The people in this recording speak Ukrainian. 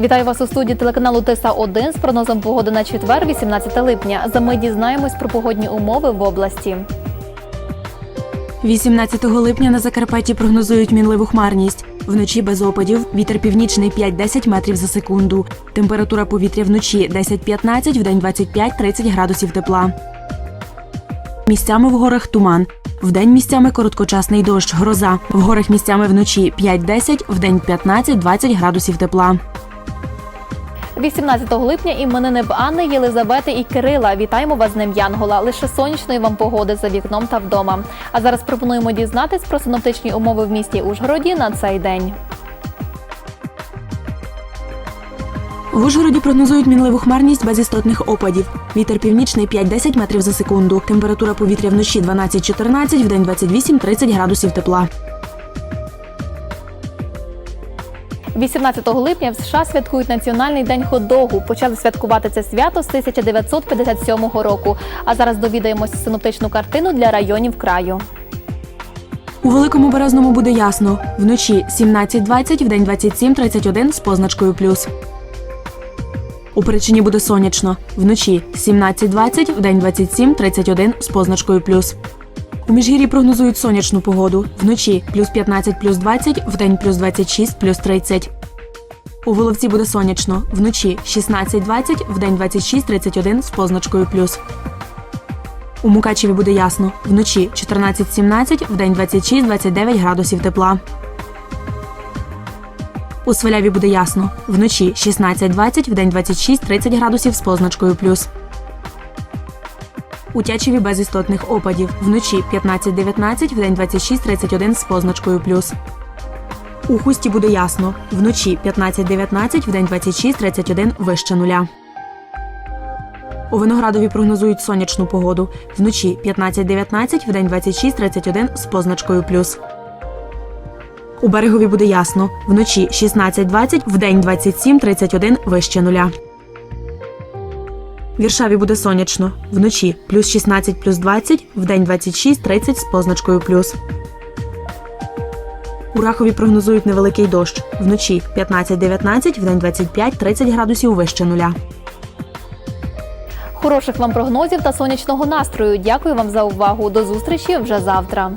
Вітаю вас у студії телеканалу Тиса 1 з прогнозом погоди на четвер, 18 липня. За ми дізнаємось про погодні умови в області. 18 липня на Закарпатті прогнозують мінливу хмарність. Вночі без опадів. Вітер північний 5-10 метрів за секунду. Температура повітря вночі 10-15, вдень 25-30 градусів тепла. Місцями в горах туман. Вдень місцями короткочасний дощ, гроза. В горах місцями вночі 5-10, вдень 15-20 градусів тепла. 18 липня іменини в Анни, Єлизавети і Кирила. Вітаємо вас з Днем Янгола. Лише сонячної вам погоди за вікном та вдома. А зараз пропонуємо дізнатись про синоптичні умови в місті Ужгороді на цей день. В Ужгороді прогнозують мінливу хмарність без істотних опадів. Вітер північний 5-10 метрів за секунду. Температура повітря вночі 12-14, вдень 28-30 градусів тепла. 18 липня в США святкують Національний день хот-догу. Почали святкувати це свято з 1957 року. А зараз довідаємося синоптичну картину для районів краю. У великому березному буде ясно. Вночі 17-20, вдень 27-31 з позначкою плюс. У Перечині буде сонячно. Вночі 17-20, вдень 27-31 з позначкою плюс. У Міжгір'ї прогнозують сонячну погоду. Вночі плюс 15, плюс 20, вдень плюс 26, плюс 30. У Воловці буде сонячно. Вночі 16-20, вдень 26-31 з позначкою плюс. У Мукачеві буде ясно. Вночі 14-17, вдень 26-29 градусів тепла. У Сваляві буде ясно. Вночі 16-20, вдень 26-30 градусів з позначкою плюс. У Тячеві без істотних опадів. Вночі 15-19, вдень 26-31 з позначкою плюс. У Хусті буде ясно. Вночі 15-19, вдень 26-31 вище нуля. У Виноградові прогнозують сонячну погоду. Вночі 15-19, вдень 26-31 з позначкою плюс. У берегові буде ясно. Вночі 16-20, вдень 27-31 вище нуля. Віршаві буде сонячно. Вночі плюс 16 плюс 20, вдень 26-30 з позначкою плюс. У Рахові прогнозують невеликий дощ. Вночі 15-19, вдень 25-30 градусів вище нуля. Хороших вам прогнозів та сонячного настрою. Дякую вам за увагу. До зустрічі вже завтра.